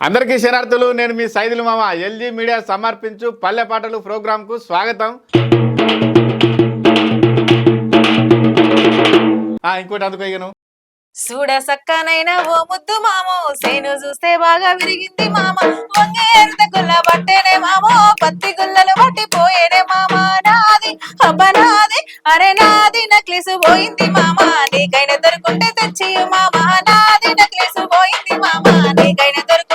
అందరికీ శరార్థులు నేను మీ సైదులు మామ. ఎల్జీ మీడియా సమర్పించు పల్లె పాటలు ప్రోగ్రాంకు స్వాగతం. ఇంకోటి అందుకో ఇక చూడ సక్కనైన ఓ ముద్దు మామో సేను చూస్తే బాగా విరిగింది మామ. వంగే ఎంత గుల్ల పట్టేనే మామో పత్తి గుల్లలు పట్టిపోయేనే మామ. నాది అబ్బ నాది అరే నాది నక్లీసు పోయింది మామ. నీకైనా దొరుకుంటే తెచ్చి మామ. నాది నక్లీసు పోయింది మామ. నీకైనా దొరుకు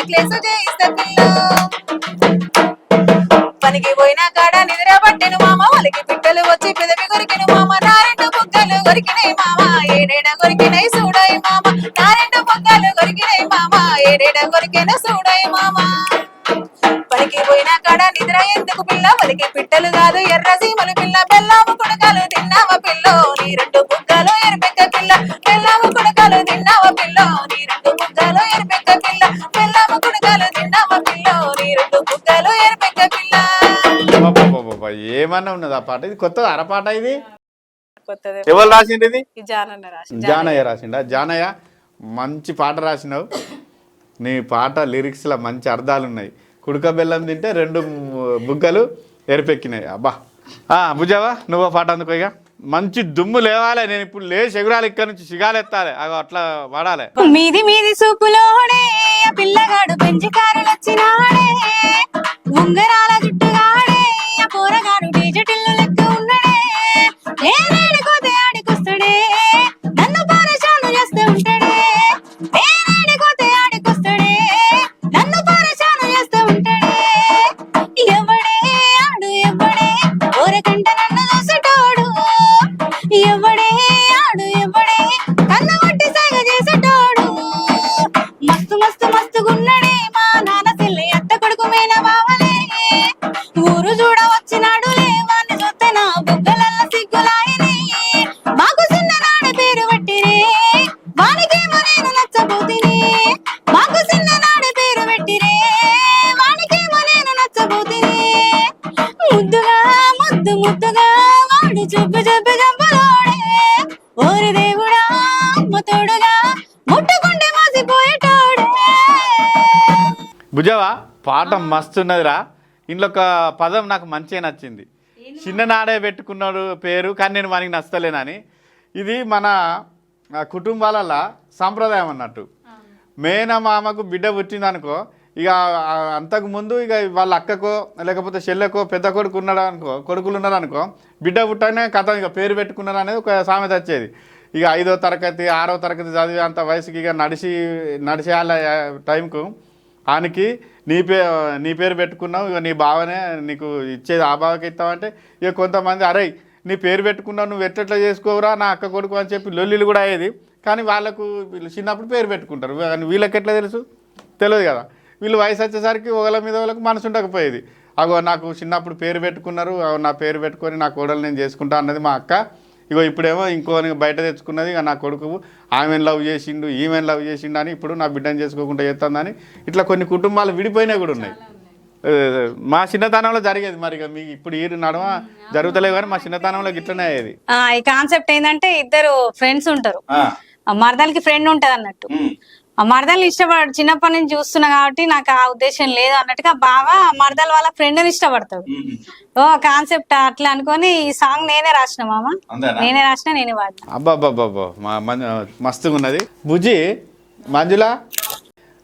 నెక్లెస్ చేయిస్తే పనికి పోయిన కాడ నిద్ర పట్టిన మామ వాళ్ళకి పిట్టలు వచ్చి పెదవి కొరికిన మామ. నా రెండు బుగ్గలు కొరికినాయి మామ ఏడేడ కొరికినాయి చూడాయి మామ. నా రెండు బుగ్గలు కొరికినాయి మామ ఏడేడ కొరికిన చూడాయి మామ. పనికి పోయిన కాడ నిద్ర ఎందుకు పిల్ల వాళ్ళకి పిట్టలు కాదు ఎర్ర సీమలు పిల్ల. పెళ్ళాము కొడకాలు తిన్నావా పిల్లో నీ రెండు బుగ్గలు ఎరిపెక్క పిల్ల. బెల్లము కొడ ఏమన్నా ఉన్నది ఆ పాట? ఇది కొత్త అరపాట ఇది? ఎవరు రాసింది ఇది? జానయ్య రాసిండా? జానయ్య మంచి పాట రాసినావు. నీ పాట లిరిక్స్లో మంచి అర్థాలు ఉన్నాయి కుడుక బెల్లం తింటే రెండు బుగ్గలు ఎరిపెక్కినాయి. అబ్బా. ఆ, భుజావా నువ్వు పాట అందుకో ఇక మంచి దుమ్ము లేవాలి. నేను ఇప్పుడు లేచి ఎగురాలి. ఇక్కడ నుంచి సిగాలెత్తాలి అగో అట్లా వాడాలి. మీది మీది సూపులోడే పాట మస్తున్నదిరా. ఇంట్లో ఒక పదం నాకు మంచిగా నచ్చింది. చిన్ననాడే పెట్టుకున్నాడు పేరు కానీ నేను మనకి నచ్చలేనని. ఇది మన కుటుంబాలలో సాంప్రదాయం అన్నట్టు. మేనమామకు బిడ్డ పుట్టిందనుకో ఇక ఆ, అంతకు ముందు ఇక వాళ్ళ అక్కకో లేకపోతే చెల్లెకో పెద్ద కొడుకు ఉన్నాడు అనుకో కొడుకులు ఉన్నారు అనుకో బిడ్డ పుట్టనే కథ ఇక పేరు పెట్టుకున్నారు అనేది ఒక సామెత వచ్చేది. ఇక ఐదో తరగతి ఆరో తరగతి చదివే అంత వయసుకి ఇక నడిచి నడిచేయాల టైంకు ఆయనకి నీ పే నీ పేరు పెట్టుకున్నావు ఇక నీ బావనే నీకు ఇచ్చేది ఆ బావకి ఇస్తావంటే ఇక కొంతమంది అరే నీ పేరు పెట్టుకున్నావు నువ్వు ఎట్లెట్లా చేసుకోవురా నా అక్క కొడుకు అని చెప్పి లొల్లిలు కూడా అయ్యేది. కానీ వాళ్ళకు వీళ్ళు చిన్నప్పుడు పేరు పెట్టుకుంటారు. కానీ వీళ్ళకి ఎట్లా తెలుసు? తెలియదు కదా. వీళ్ళు వయసు వచ్చేసరికి ఒకళ్ళ మీద వాళ్ళకి మనసు ఉండకపోయేది. అగో నాకు చిన్నప్పుడు పేరు పెట్టుకున్నారు అగో నా పేరు పెట్టుకొని నా కోడలు నేను చేసుకుంటా అన్నది మా అక్క. ఇగో ఇప్పుడేమో ఇంకో బయట తెచ్చుకున్నది ఇక నా కొడుకు ఆమెను లవ్ చేసిండు ఈమెను లవ్ చేసిండు అని ఇప్పుడు నా బిడ్డను చేసుకోకుండా చేస్తుందని ఇట్లా కొన్ని కుటుంబాలు విడిపోయినవి కూడా ఉన్నాయి. మా చిన్నతనంలో జరిగేది మరి ఇక మీకు ఇప్పుడు ఈ నడమ జరుగుతలేవు కానీ మా చిన్నతనంలో గిట్లనే అయ్యేది. ఆ, ఈ కాన్సెప్ట్ ఏంటంటే ఇద్దరు ఫ్రెండ్స్ ఉంటారు. ఆ. మరదలకి ఫ్రెండ్ ఉంటది అన్నట్టు మరదల్ని ఇష్టపడ చిన్నప్పటి నుంచి చూస్తున్నా కాబట్టి నాకు ఆ ఉద్దేశం లేదు అన్నట్టుగా బాగా మరదల వాళ్ళ ఫ్రెండ్ని ఇష్టపడతాడు. ఓ కాన్సెప్ట్ అట్లా అనుకొని ఈ సాంగ్ నేనే రాసిన మామ. నేనే రాసిన నేనే వాడిన. అబ్బాబ్బాబ్బా మస్తుగా ఉన్నది. బుజ్జి మంజుల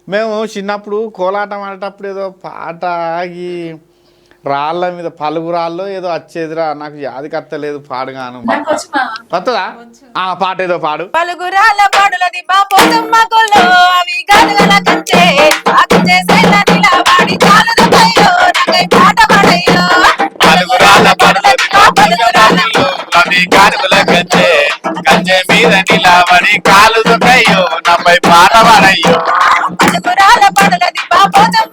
మేము చిన్నప్పుడు కోలాటం ఆడేటప్పుడు ఏదో పాట ఆగి రాళ్ళ మీద పలుగు రాళ్ళు ఏదో వచ్చేదిరా నాకు యాది కత్తలేదు పాడుగాను. వస్తుందా ఆ పాట ఏదో పాడు. పలుగురాల పాడులది బాపోతమ్మ కొల్లో అవి గలగల కంచే ఆకు చేసే నదిలా వాడి చాలద పయ్యో నాకై పాట పాడయ్యో. పలుగురాళ్ళ పడులది మా పలుగురాళ్ళలో అవి కానుకల కంచె కంచె మీద నిలబడి కాలు నపై పాట పడయ్యో. పలుగురాల పాడులది బాపోతమ్మ కొల్లో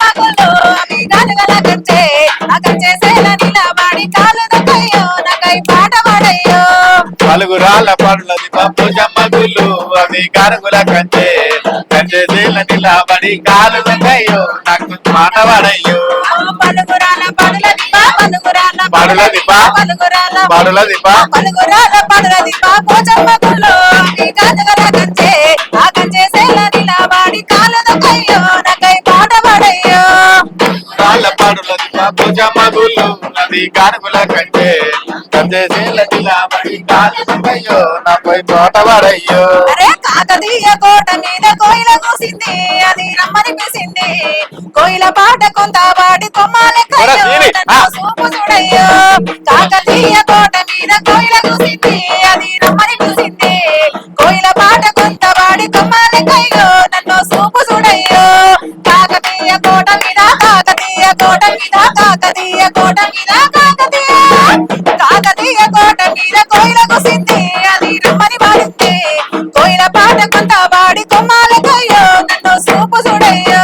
నదిలా వాడి చాలద పయ్యో నాకై పాట పాడయ్యో. పలుగురాళ్ళ పడులది పప్పు జమ్మ గుళ్ళు అవి కారుగుల కంటే కంటే చేల నిలబడి కాలు వెంకయ్యో నాకు మాట పడయ్యో పలుగురాల పడుల దిప పలుగురాల పడుల దిప, పలుగురాల పడుల దిప, పలుగురాల పడుల దిప పోచమ్మ గుళ్ళో ఈ పాడుల భుజమ్మ గుళ్ళు నది కంటే నాపై పడయ్యో అరే కాకతీయ మీద కోయిల కూసింది అది రమ్మని పిసింది కోయిల పాట కొంత వాడి కొమ్మాలెక్కయ్యో. చూపు చూడయ్యో. కాకతీయ కోట మీద కోయిల కూసింది కాకతీయ కోట మీద కాకతీయ. కాకతీయ కోట మీద కోయిల కూసింది. అది రమ్మని పాడింది కోయిల పాట కొంత వాడి కొమ్మాలెక్కయ్యో నన్ను చూపు చూడయ్యో.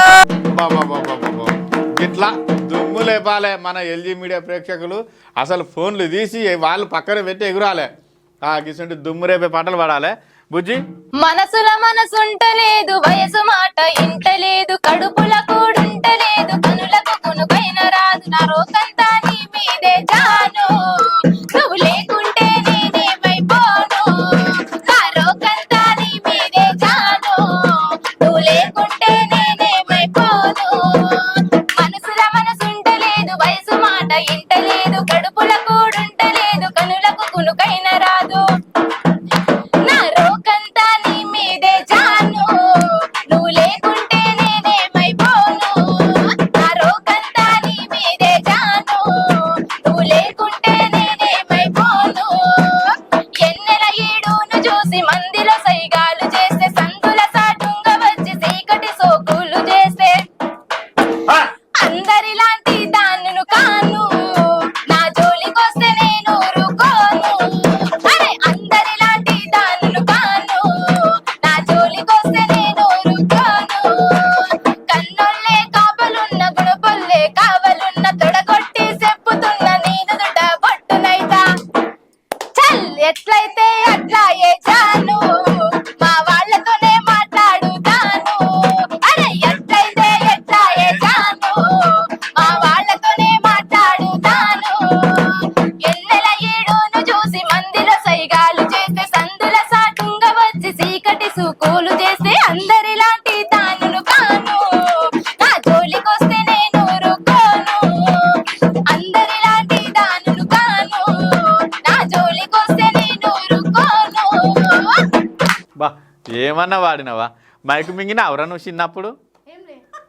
ఇట్లా దుమ్ము లేపాలే మన ఎల్జీ మీడియా ప్రేక్షకులు. అసలు ఫోన్లు తీసి వాళ్ళు పక్కన పెట్టి ఎగురాలే. ఆ గిసంటి దుమ్ము రేపే పాటలు పాడాలి. బుజ్జి? మనసుల మనసుంటలేదు వయసు మాట ఇంటలేదు కడుపుల కూడుంటలేదు కనులకు కునుకైన రాదు ఎట్లయితే అట్లా ఏ జాను ఏమన్నా వాడినవా? మైక్ మింగిన అవరా నువ్వు చిన్నప్పుడు?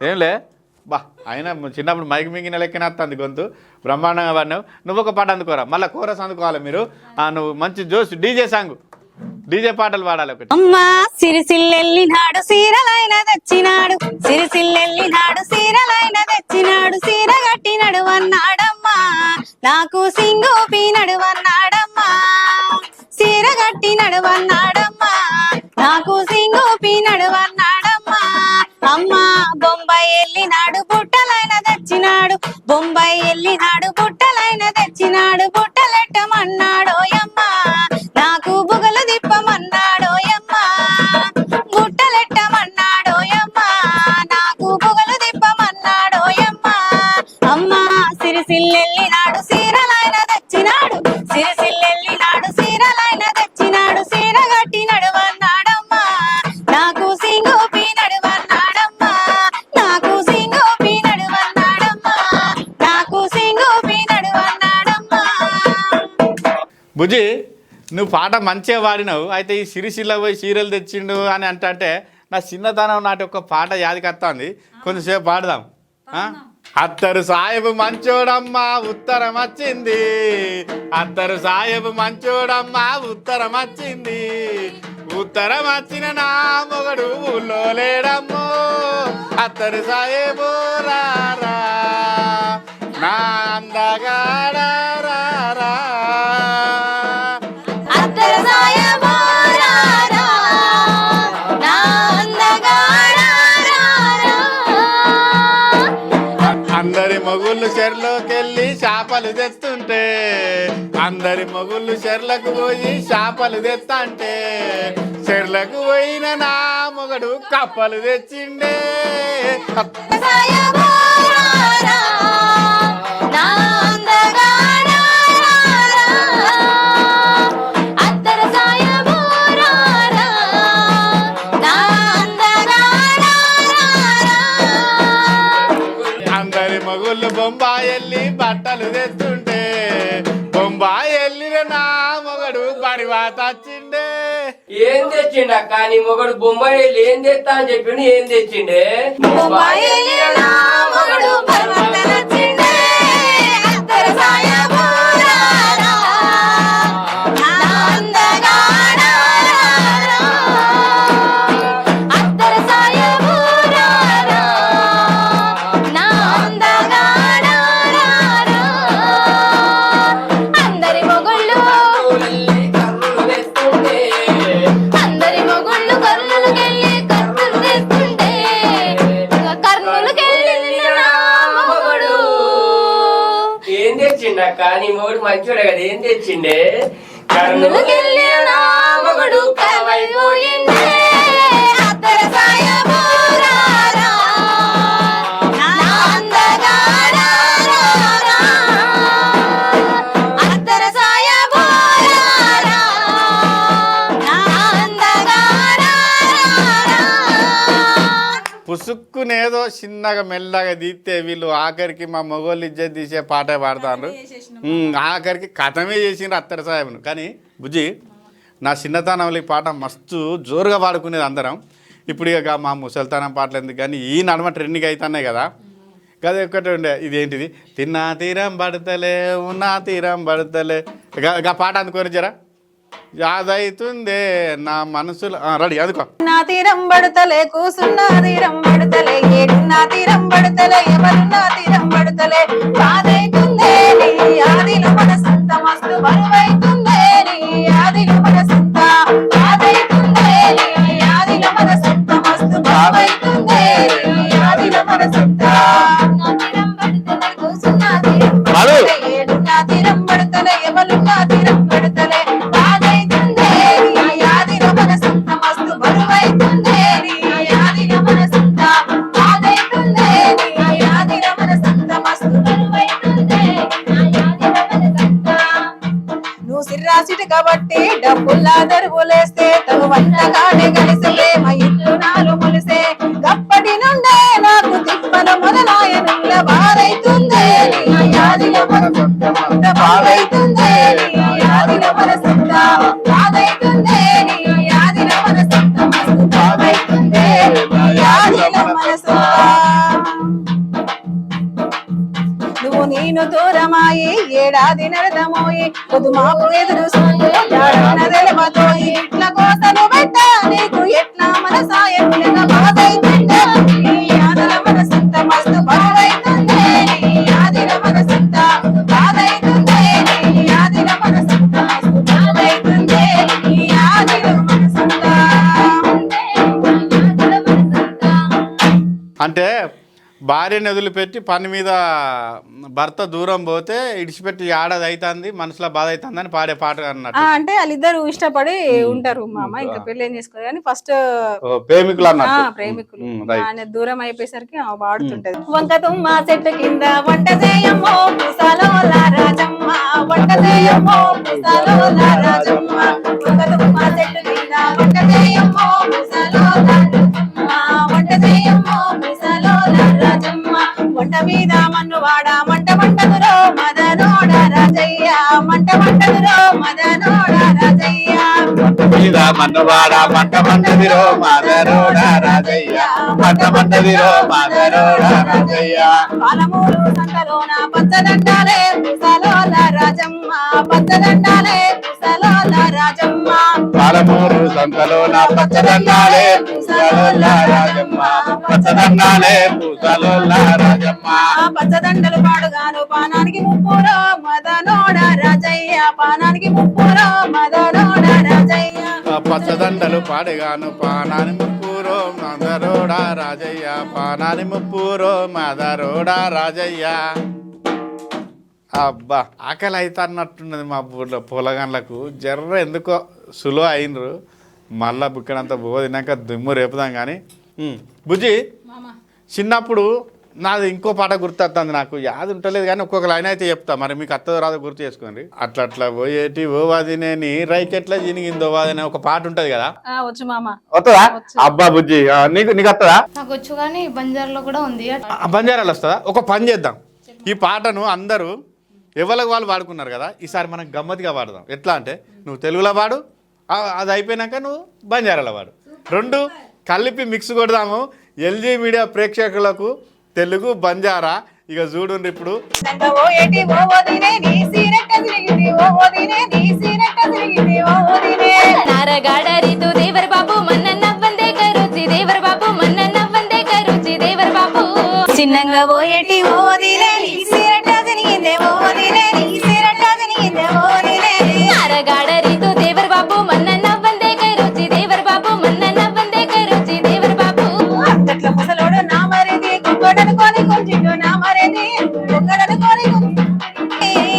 ఏంలే బా అయినా చిన్నప్పుడు మైక్ మింగిన లెక్కన వస్తుంది గొంతు. బ్రహ్మాండంగా వాడినావు. నువ్వు ఒక పాట అందుకోరా. మళ్ళీ కోరస్ అందుకోవాలి మీరు? ఆ, నువ్వు మంచి జోస్ డీజే సాంగ్. డీజే పాటలు పాడాలి ఒకటి. అమ్మా సిరిసిల్లెల్లినాడు సీరలైన తెచ్చినాడు. సిరిసిల్లెల్లినాడు సీరలైన తెచ్చినాడు. సీర కట్టినడు అన్నాడమ్మా. నాకు సింగు పీనడు అన్నాడమ్మా. సీర కట్టినడు అన్నాడమ్మా. నాకు సింగు పీనడు అన్నాడమ్మా అమ్మా బొంబాయి వెళ్ళినాడు బుట్టలైన తెచ్చినాడు. బొంబాయి వెళ్ళినాడు బుట్టలైన తెచ్చినాడు బుట్టలెట్టమన్నాడు. నువ్వు పాట మంచిగా పాడినావు అయితే ఈ సిరిసిల్ల పోయి సీరియల్ తెచ్చిండు అని అంటే నా చిన్నతనం నాటి ఒక పాట యాదికత్తాంది కొంచెంసేపు పాడదాం. అత్తరు సాయబు మంచోడమ్మా ఉత్తరం వచ్చింది. అత్తరు సాయబు మంచోడమ్మా ఉత్తరం వచ్చింది. ఉత్తరం వచ్చిన నా మొగడు ఊళ్ళో లేడమ్మో. అత్తరు సాయబు రారా నా అందగాడా చెర్లోకెళ్ళి చేపలు తెస్తుంటే అందరి మొగుళ్ళు చెర్లకు పోయి చేపలు తెస్తంటే చెర్లకు పోయిన నా మొగడు కప్పలు తెచ్చిండే. బట్టలు తెస్తుంటే బొంబాయి వెళ్ళిన నా మొగడు పరివాత వచ్చిండే. ఏం తెచ్చిండు అక్క? నీ మొగడు బొంబాయి వెళ్ళి ఏం తెస్తా అని చెప్పిండు ఏం తెచ్చిండే? బొంబాయి వెళ్ళిన ఏం తెచ్చిండే? కర్నూలుకెళ్ళి నా మొగుడు కవైపోయిందే చిన్నగా మెల్లగా తీస్తే వీళ్ళు ఆఖరికి మా మొగోళ్ళు ఇజ్జత్ తీసే పాటే పాడతారు. ఆఖరికి కథమే చేసిండ్రు అత్తర సాహెబ్ను కానీ బుజ్జి నా చిన్నతనంలో ఈ పాట మస్తు జోరుగా పాడుకునేది అందరం. ఇప్పుడు ఇక మా ముసలితనం పాటలు ఎందుకు? కానీ ఈ నడమ ట్రెండింగ్ అవుతున్నాయి కదా. గది ఒకటి ఉండే ఇదేంటిది? తిన్నా తీరం పడతలే ఉన్నా తీరం పడతలే గా పాట అందుకొని జరా యాదైతుందే నా మనసులో. ఆ, రెడీ అందుకో. నా తీరం పడతలే కూసున్నా తీరం పడతలే ఏడున్నా తీరం పడతలే ఎవరున్నా తీరం పడతలే బాధైతుందే నీ ఆదిల మనసంత మస్తు బరువైతుందే నీ ఆదిల మనసంత. బాధైతుందే నీ ఆదిల మనసంత మస్తు బరువైతుందే నీ ఆదిల మనసంత. నా తీరం పడుతున్న కూసున్నా తీరం బాలు. ఏడున్నా తీరం పడతలే ఎవరున్నా తీరం కాబట్టి డబ్బుల్లా దరువులేస్తే తను వంటగానే కలిసి ప్రేమ ఇల్లు నాలు ములిసే. అప్పటి నుండే నాకు తిప్పన మొదలాయనుల బాధైతుందే నీ యాదిల మనసంత మంట బాధైతుందే నీ యాదిల మనసంత బాధైతుందే నీ యాదిల మనసంత మస్తు బాధైతుందే యాదిల మనసంత నువ్వు నేను దూర దూరమాయి ఏడాది నడదమోయి పొదు మాకు ఎదురు తెలుపతోయి ఇట్ల కోసను పెట్ట నీకు ఎట్లా మనసంత మస్తు మనసంత మనసంత మనసంత అంటే వదిలిపెట్టి పని మీద భర్త దూరం పోతే ఇడిచిపెట్టి ఏడాది అవుతుంది మనసులో బాధ అవుతుంది అని పాడే పాట అన్నట్టు. అంటే వాళ్ళిద్దరు ఇష్టపడి ఉంటారు మామ ఇంకా పెళ్ళి ఏం చేసుకోరు కానీ ఫస్ట్ ప్రేమికులు అన్నట్టు. ప్రేమికులు. ఆయన దూరం అయిపోయేసరికి తుమ్మ చెట్టు కింద వంట చేయమ్మో పుసాలో రాజమ్మ. వంట చేయమ్మో రాజమ్మ. చెట్టు కింద వంట చేయమ్మో రాజమ్మ. మీద మన్ను వాడ మంట మంటదురో మదనోడ రాజయ్య. మీద మన్నవాడ మంట మంటదిరో మాదరోడ రాజయ్య. మంట మంటదిరో మాదరోడ రాజయ్య. పాలమూరు సంతలోన పచ్చదండాలే పుసలోల రాజమ్మ పచ్చదండాలే. రాజమ్మ. పాలమూరు సంతలో నా పచ్చదన్నాలే పూసలోల్ల రాజమ్మ. పచ్చదన్నాలే పూసలోల్ల రాజమ్మ. పచ్చదండలు పాడుగాను పానానికి ముప్పురో మదనోడ రాజయ్య. పానానికి ముప్పురో మదనోడ రాజయ్య. పచ్చదండలు పాడగాను పానాని ముప్పూరో మదరోడా రాజయ్య. పానాని ముప్పూరో మదరోడా రాజయ్య. అబ్బా ఆకలి అయితే అన్నట్టున్నది మా ఊళ్ళో పొలగాన్లకు జర్ర ఎందుకో సులో అయినరు. మళ్ళా బుక్కడంతా బువ్వ తిన్నాక దుమ్ము రేపుదాం కానీ. బుజ్జి చిన్నప్పుడు నాది ఇంకో పాట గుర్తొస్తుంది నాకు. యాది ఉంటలేదు కానీ ఒక్కొక్క లైన్ అయితే చెప్తా. మరి మీకు అత్తదో రాదో గుర్తు చేసుకోండి. అట్లా అట్లా పోయేటి ఓ వాదినే నీ రైకెట్లా జినిగిందో వాదినే ఒక పాట ఉంటది కదా? ఆ, వచ్చు మామ. వస్తుందా అబ్బా బుజ్జి ఆ, నీకు నీకు వస్తుందా నాకు వచ్చు కానీ బంజార్లో కూడా ఉంది. ఆ బంజారాలు వస్తుందా? ఒక పని చేద్దాం. ఈ పాటను అందరూ ఎవరికి వాళ్ళు వాడుకున్నారు కదా ఈసారి మనం గమ్మత్తుగా వాడదాం. ఎట్లా అంటే నువ్వు తెలుగులో వాడు ఆ, అది అయిపోయినాక నువ్వు బంజారాలో వాడు. రెండు కలిపి మిక్స్ కొడదాము. ఎల్జీ మీడియా ప్రేక్షకులకు తెలుగు బంజారా. ఇక చూడండి ఇప్పుడు. నంగ ఓ ఏటి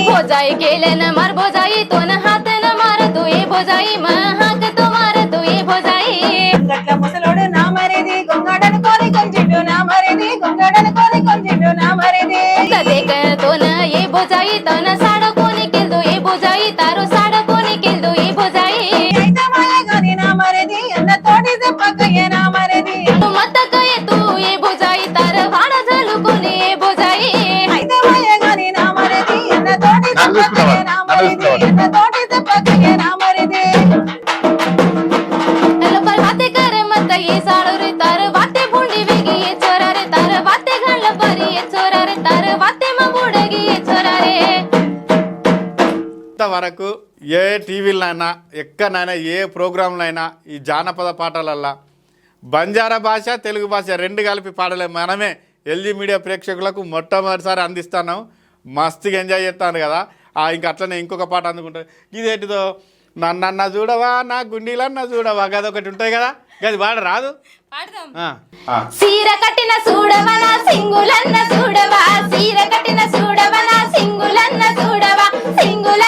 भोजाई केले न मार भोजाई तो न हात न मार तू ये भोजाई म हाक तो मार तू ये भोजाई గట్ల ముసలోడు నా మరిది గొంగడను కోరి కొంచెడు నా మరిది గొంగడను కోరి కొంచెడు నా మరిది దేకతోన ఏ భోజాయి తన సాడ కోని కెల్దు ఏ భోజాయి తారు నన్ను వరకు ఏ టీవీలైనా ఎక్కడైనా ఏ ప్రోగ్రాంలైనా ఈ జానపద పాటలల్లా బంజారా భాష తెలుగు భాష రెండు కలిపి పాడలే మనమే ఎల్జీ మీడియా ప్రేక్షకులకు మొట్టమొదటిసారి అందిస్తున్నాం. మస్తుగా ఎంజాయ్ చేస్తాను కదా. ఇంకా అట్లనే ఇంకొక పాట అందుకుంటారు ఇదేంటిదో? నన్నన్న చూడవా నా గుండీలన్న చూడవా గదొకటి ఉంటాయి కదా? గది వాడ రాదు? ఆ, ఆ. సీర కట్టిన చూడవన సింగులన్న చూడవా సీర కట్టిన చూడవన సింగులన్న చూడవా సింగులన్న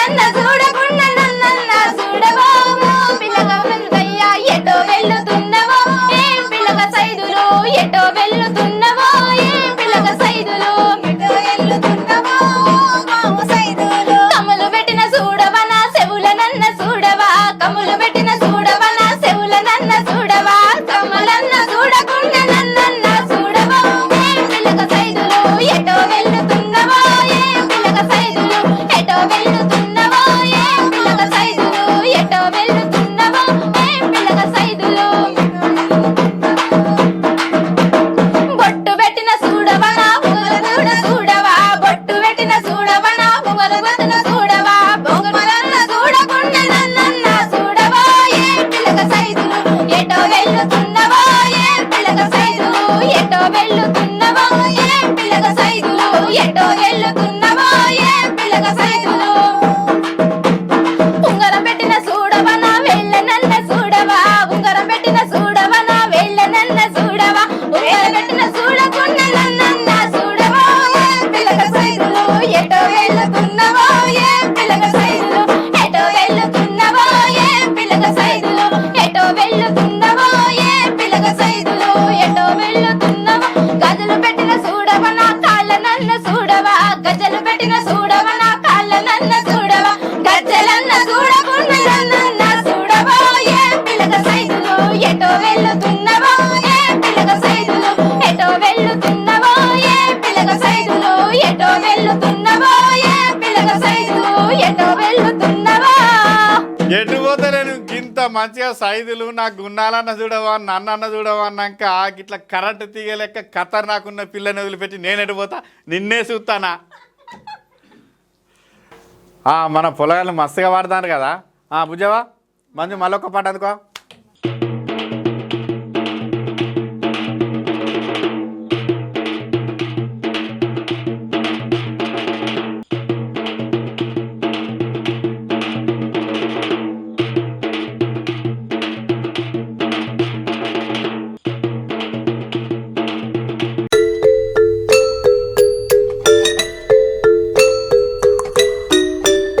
మంచిగా సైజులు నా గున్నాలన్న చూడవా నన్నన్న చూడవా అన్నాక ఇట్లా కరెంట్ తీయలేక ఖతర్ నాకున్న పిల్లని వదిలిపెట్టి నేను ఎడిపోతా పోతా? నిన్నే చూస్తానా? మన పొలగాలు మస్తుగా వాడతాను కదా. భుజవా మంచి మళ్ళొక్క పాట అందుకో.